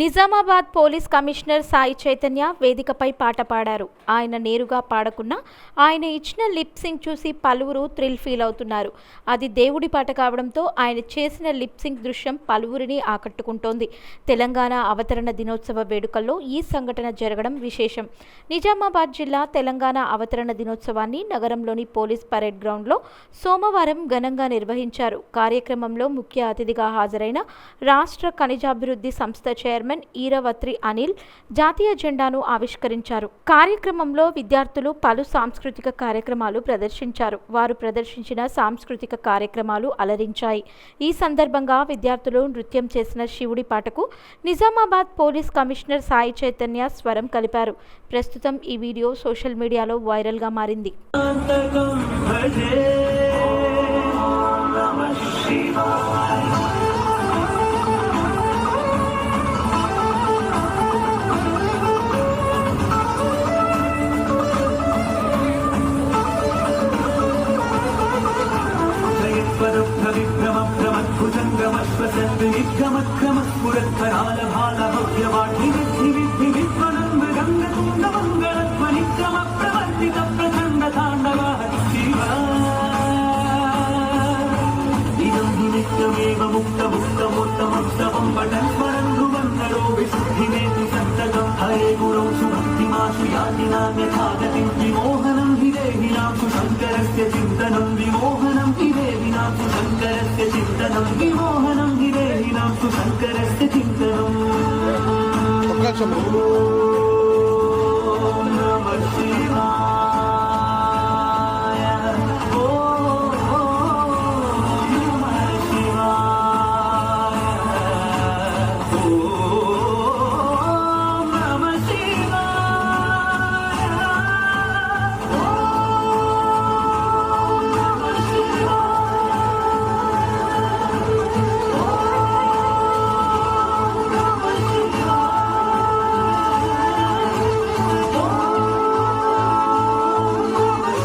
Nizamabad police commissioner Sai Chaitanya వేదికపై పాట పాడారు. ఆయన నేరుగా పాడకున్నా ఆయన ఇచ్చిన లిప్ సింగ్ చూసి పలువురు థ్రిల్ ఫీల్ అవుతున్నారు. అది దేవుడి పాట కావడంతో ఆయన చేసిన లిప్ సింగ్ దృశ్యం పలువురిని ఆకట్టుకుంటోంది. తెలంగాణ అవతరణ దినోత్సవ వేడుకల్లో ఈ సంఘటన జరగడం విశేషం. నిజామాబాద్ జిల్లా తెలంగాణ అవతరణ దినోత్సవాన్ని నగరంలోని పోలీస్ పరేడ్ గ్రౌండ్లో సోమవారం ఘనంగా నిర్వహించారు. కార్యక్రమంలో ముఖ్య అతిథిగా హాజరైన రాష్ట్ర ఖనిజాభివృద్ధి సంస్థ చైర్మన్ ఈరవత్రి అనిల్ జాతీయ జెండాను ఆవిష్కరించారు. కార్యక్రమంలో విద్యార్థులు పలు సాంస్కృతిక కార్యక్రమాలు ప్రదర్శించారు. వారు ప్రదర్శించిన సాంస్కృతిక కార్యక్రమాలు అలరించాయి. ఈ సందర్భంగా విద్యార్థులు నృత్యం చేసిన శివుడి పాటకు నిజామాబాద్ పోలీస్ కమిషనర్ సాయి చైతన్య స్వరం కలిపారు. ప్రస్తుతం ఈ వీడియో సోషల్ మీడియాలో వైరల్గా మారింది. ఇదం నిత్యమేవ ముక్త ముక్త ముక్తముక్తవం పఠన్ స్మరన్ ధ్రువంతరో విశుద్ధిమేతి సంతతం హరే గురౌ సుభక్తిమాశు యాతి నాన్యథాగతిం విమోహనం हि దేహినాంశు శంకరస్య చింతనం విమోహనం చింతనం విమోహనం हि దేహినాంశు శంకరస్య చింతనం. ఒక్క నిమిషం.